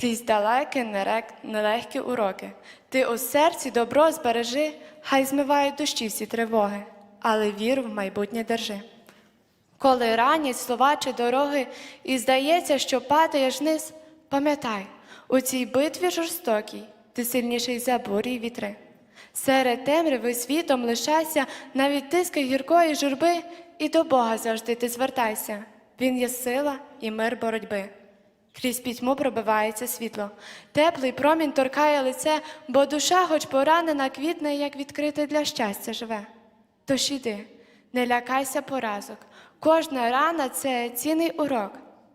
Крізь далекі, нелегкі уроки. Ти у серці добро збережи, хай змивають дощі всі тривоги, але віру в майбутнє держи. Коли ранять слова чи дороги, і здається, що падаєш вниз, пам'ятай, у цій битві жорстокій ти сильніший за бурі й вітри. Серед темряви світом лишайся, навіть тиски гіркої журби, і до Бога завжди ти звертайся. Він є сила і мир боротьби. Крізь пітьму пробивається світло. Теплий промінь торкає лице, бо душа, хоч поранена, квітне, як відкрите для щастя живе. Тож іди, не лякайся поразок. Кожна рана це цінний урок.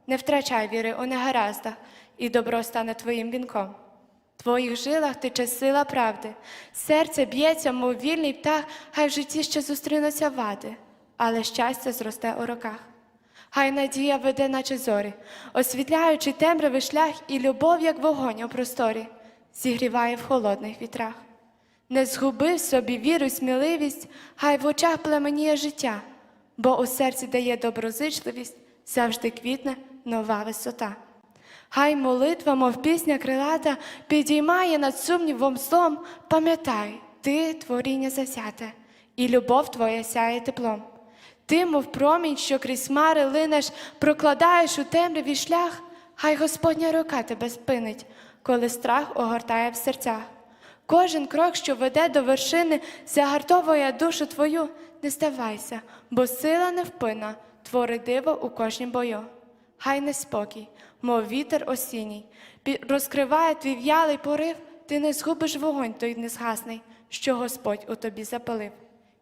Не втрачай віри у негараздах, і добро стане твоїм вінком. В твоїх жилах тече сила правди, серце б'ється, мов вільний птах, хай в житті ще зустрінуться вади, але щастя зросте у роках. Хай надія веде, наче зорі, освітляючи темрявий шлях і любов, як вогонь у просторі, зігріває в холодних вітрах. Не згуби собі віру й сміливість, хай в очах племеніє життя, бо у серці дає доброзичливість, завжди квітне нова висота. Хай молитва, мов пісня крилата, підіймає над сумнівом злом, пам'ятай, ти творіння засяте, і любов твоя сяє теплом. Ти, мов промінь, що крізь мари линеш, прокладаєш у темряві шлях, хай Господня рука тебе спинить, коли страх огортає в серцях. Кожен крок, що веде до вершини, загартовує душу твою, не здавайся, бо сила невпинна, творить диво у кожнім бою. Хай неспокій, мов вітер осінній, розкриває твій в'ялий порив, ти не згубиш вогонь той незгасний, що Господь у тобі запалив.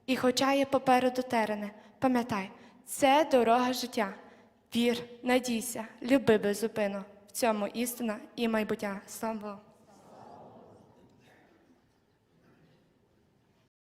І хоча є попереду терене, пам'ятай, це дорога життя. Вір, надійся, люби безупину. В цьому істина і майбуття. Слава Богу.